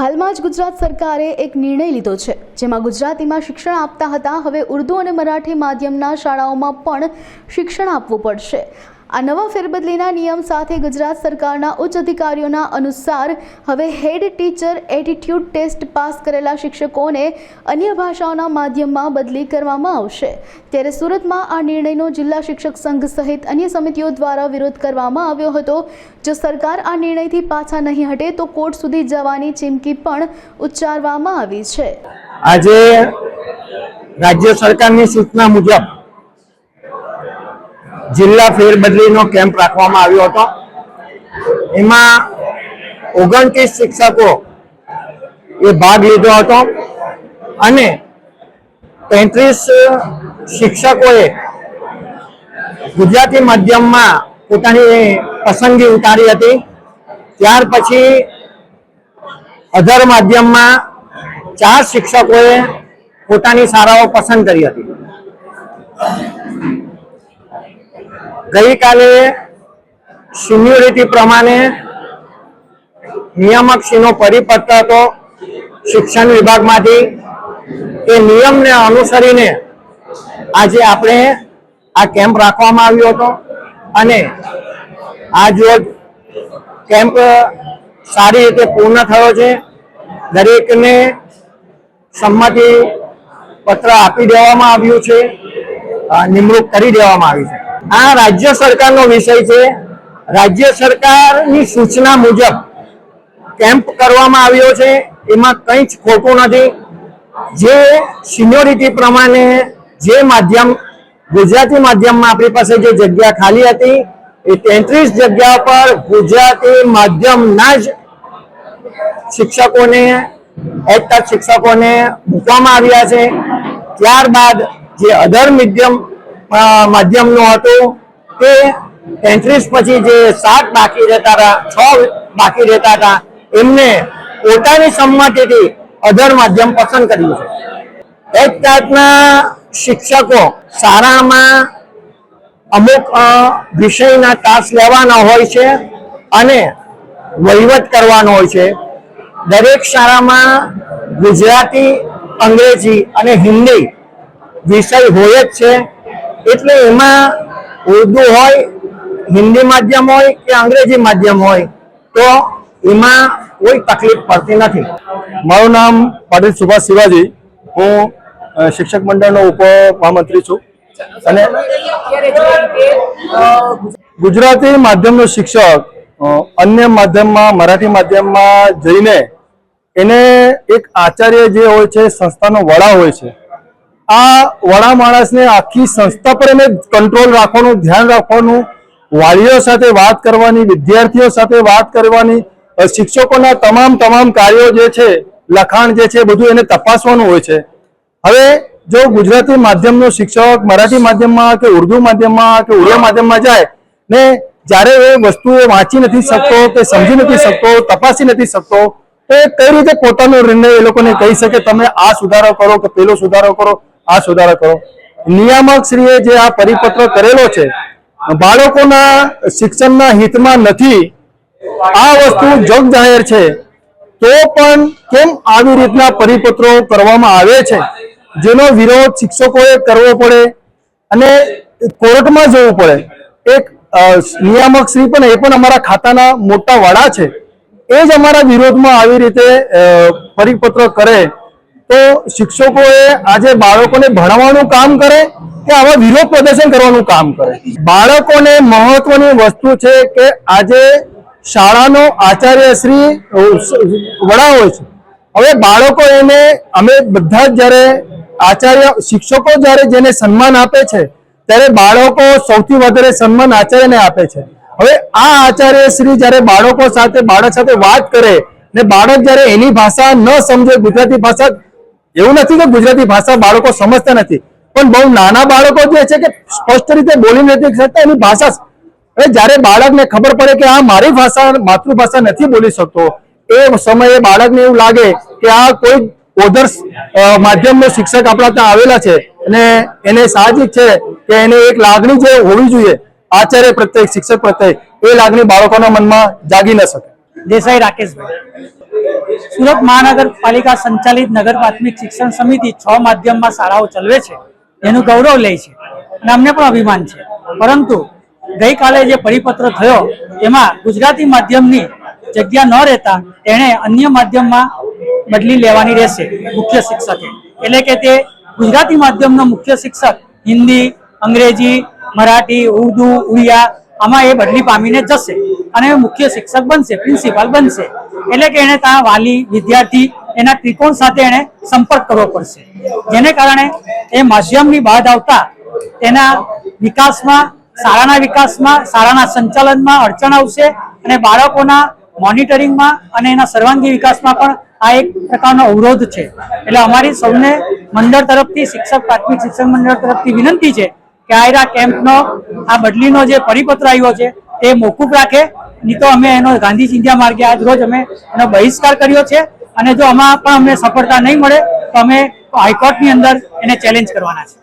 હાલમાં જ ગુજરાત સરકારે એક નિર્ણય લીધો છે, જેમાં ગુજરાતીમાં શિક્ષણ આપતા હતા. હવે ઉર્દુ અને મરાઠી માધ્યમના શાળાઓમાં પણ શિક્ષણ આપવું પડશે. આ નવા ફેરબદલીના નિયમ સાથે ગુજરાત સરકારના ઉચ્ચ અધિકારીઓના અનુસાર હવે head teacher attitude test pass કરેલા શિક્ષકોને અન્ય ભાષાઓના માધ્યમમાં બદલી કરવામાં આવશે. ત્યારે સુરતમાં આ નિર્ણયનો જિલ્લા શિક્ષક સંઘ સહિત અન્ય સમિતિઓ દ્વારા વિરોધ કરવામાં આવ્યો હતો. જો સરકાર આ નિર્ણયથી પાછા નહીં હટે, તો કોર્ટ સુધી જવાની ચીમકી પણ ઉચ્ચારવામાં આવી છે. આજે રાજ્ય સરકારની સૂચના મુજબ જિલ્લા ફેરબદલીનો કેમ્પ રાખવામાં આવ્યો હતો. એમાં ઓગણત્રીસ શિક્ષકો એ ભાગ લીધો હતો અને તેત્રીસ શિક્ષકોએ ગુજરાતી માધ્યમમાં પોતાની પસંદગી ઉતારી હતી. ત્યાર પછી અધર માધ્યમમાં ચાર શિક્ષકોએ પોતાની શાળાઓ પસંદ કરી હતી. ગઈકાલે સિન્યુરિટી પ્રમાણે નિયામક શ્રીનો પરિપત્ર હતો શિક્ષણ વિભાગમાંથી. એ નિયમને અનુસરીને આજે આપણે આ કેમ્પ રાખવામાં આવ્યો હતો અને આજ કેમ્પ સારી રીતે પૂર્ણ થયો છે. દરેકને સંમતિ પત્ર આપી દેવામાં આવ્યું છે નિમણૂક કરી દેવામાં આવી છે. આ રાજ્ય સરકારનો વિષય છે. રાજ્ય સરકારની સૂચના મુજબ કેમ્પ કરવામાં આવ્યો છે. એમાં કંઈ જ ખોટું નથી. જે સિનિયોરિટી પ્રમાણે જે માધ્યમ, ગુજરાતી માધ્યમમાં આપણી પાસે જે જગ્યા ખાલી હતી, એ તેત્રીસ જગ્યા પર ગુજરાતી માધ્યમના જ શિક્ષકોને એકતા શિક્ષકોને મૂકવામાં આવ્યા છે. ત્યારબાદ જે અધર મીડિયમ માધ્યમનું હતું તે તેત્રીસ પછી જે સાત બાકી રહેતા હતા, છ બાકી રહેતા હતા, એમને પોતાની સંમતિથી અધર માધ્યમ પસંદ કર્યું છે. એક જાતના શિક્ષકો શાળામાં અમુક વિષયના તાસ લેવાના હોય છે અને વહીવટ કરવાનો હોય છે. દરેક શાળામાં ગુજરાતી, અંગ્રેજી અને હિન્દી વિષય હોય જ છે. એટલે એમાં ઉર્દુ હોય, હિન્દી માધ્યમ હોય કે અંગ્રેજી માધ્યમ હોય, તો એમાં કોઈ તકલીફ પડતી નથી. મારું નામ પાટીલ સુભાષ શિવાજી, હું શિક્ષક મંડળનો ઉપ મહામંત્રી છું. અને ગુજરાતી માધ્યમનો શિક્ષક અન્ય માધ્યમમાં, મરાઠી માધ્યમમાં જઈને એને એક આચાર્ય જે હોય છે, સંસ્થાનો વડા હોય છે. આ વડા માણસને આખી સંસ્થા પર એને કંટ્રોલ રાખવાનું, ધ્યાન રાખવાનું, વાલીઓ સાથે વાત કરવાની, વિદ્યાર્થીઓ સાથે વાત કરવાની શિક્ષકોના તમામ તમામ કાર્યો જે છે, લખાણ જે છે, બધું એને તપાસવાનું હોય છે. હવે જો ગુજરાતી માધ્યમનો શિક્ષક મરાઠી માધ્યમમાં કે ઉર્દુ માધ્યમમાં કે ઉડિયા માધ્યમમાં જાય, ને જ્યારે એ વસ્તુઓ વાંચી નથી શકતો કે સમજી નથી શકતો, તપાસી નથી શકતો, તો એ કઈ રીતે પોતાનો નિર્ણય એ લોકોને કહી શકે, તમે આ સુધારો કરો કે પેલો સુધારો કરો? આ સુધારો કરો. નિયામક શ્રીએ જે આ પરિપત્ર કરેલો છે, બાળકોના શિક્ષણના હિતમાં નથી, આ વસ્તુ જગ જાહેર છે, તો પણ કેમ આવી રીતના પરિપત્રો કરવામાં આવે છે? જેનો વિરોધ શિક્ષકોએ કરવો પડે અને કોર્ટમાં જવું પડે. એક નિયામક શ્રી પણ એ પણ અમારા ખાતાના મોટા વડા છે. એ જ અમારા વિરોધમાં આવી રીતે પરિપત્ર કરે તો શિક્ષકોએ આજે બાળકોને ભણાવવાનું કામ કરે કે આવા વિરોધ પ્રદર્શન કરવાનું કામ કરે? બાળકોને મહત્વની વસ્તુ છે કે આજે શાળાનો આચાર્ય શ્રી વડા હોય છે. હવે બાળકો એને, અમે બધા જ જ્યારે આચાર્ય, શિક્ષકો જ્યારે જેને સન્માન આપે છે, ત્યારે બાળકો સૌથી વધારે સન્માન આચાર્યને આપે છે. હવે આ આચાર્ય શ્રી જ્યારે બાળકો સાથે, બાળક સાથે વાત કરે ને બાળક જ્યારે એની ભાષા ન સમજે, ગુજરાતી ભાષા એવું નથી કે ગુજરાતી ભાષા બાળકો સમજતા નથી, પણ બહુ નાના બાળકો જે છે કે સ્પષ્ટ રીતે બોલી નથી શકતા, એની ભાષા હવે જ્યારે બાળકને ખબર પડે કે આ મારી ભાષા, માતૃભાષા નથી બોલી શકતો, એ સમયે બાળકને એવું લાગે કે આ કોઈ ઓધર માધ્યમનો શિક્ષક આપણા ત્યાં આવેલા છે. અને એને સાહજિક છે કે એને એક લાગણી જે હોવી જોઈએ, આચાર્ય પ્રત્યે, શિક્ષક પ્રત્યે, એ લાગણી બાળકોના મનમાં જાગી ન શકે. દેસાઈ રાકેશભાઈ. સુરત મહાનગરપાલિકા સંચાલિત નગર પ્રાથમિક શિક્ષણ સમિતિ છ માધ્યમમાં શાળાઓ ચલવે છે. એનું ગૌરવ લે છે. અને અમને પણ અભિમાન છે. પરંતુ ગઈકાલે જે પરિપત્ર થયો, એમાં ગુજરાતી માધ્યમની જગ્યા ન રહેતા તેણે અન્ય માધ્યમમાં બદલી લેવાની રહેશે મુખ્ય શિક્ષકે. એટલે કે તે ગુજરાતી માધ્યમનો મુખ્ય શિક્ષક હિન્દી, અંગ્રેજી, મરાઠી, ઉર્દુ, ઉડિયા આમાં એ બદલી પામીને જશે. અને મુખ્ય શિક્ષક બનશે પ્રિન્સિપાલ બનશે. એટલે કે એને ત્યાં વાલી, વિદ્યાર્થી એના ત્રિકોણ સાથે એને સંપર્ક કરવો પડશે. જેને કારણે એ માધ્યમની બહાર આવતા તેના વિકાસમાં, શાળાના વિકાસમાં, શાળાના સંચાલનમાં અડચણ આવશે અને બાળકોના મોનિટરિંગમાં અને એના સર્વાંગી વિકાસમાં પણ આ એક પ્રકારનો અવરોધ છે. એટલે અમારી સૌને મંડળ તરફથી, શિક્ષક, પ્રાથમિક શિક્ષણ મંડળ તરફથી વિનંતી છે કે આયરા કેમ્પનો, આ બદલીનો જે પરિપત્ર આવ્યો છે એ મોકૂફ રાખે. નહીં તો અમે એનો ગાંધી ચિંધ્યા માર્ગે આજ રોજ અમે એનો બહિષ્કાર કર્યો છે. અને જો આમાં પણ અમને સફળતા નહીં મળે, તો અમે હાઈકોર્ટની અંદર એને ચેલેન્જ કરવાના છે.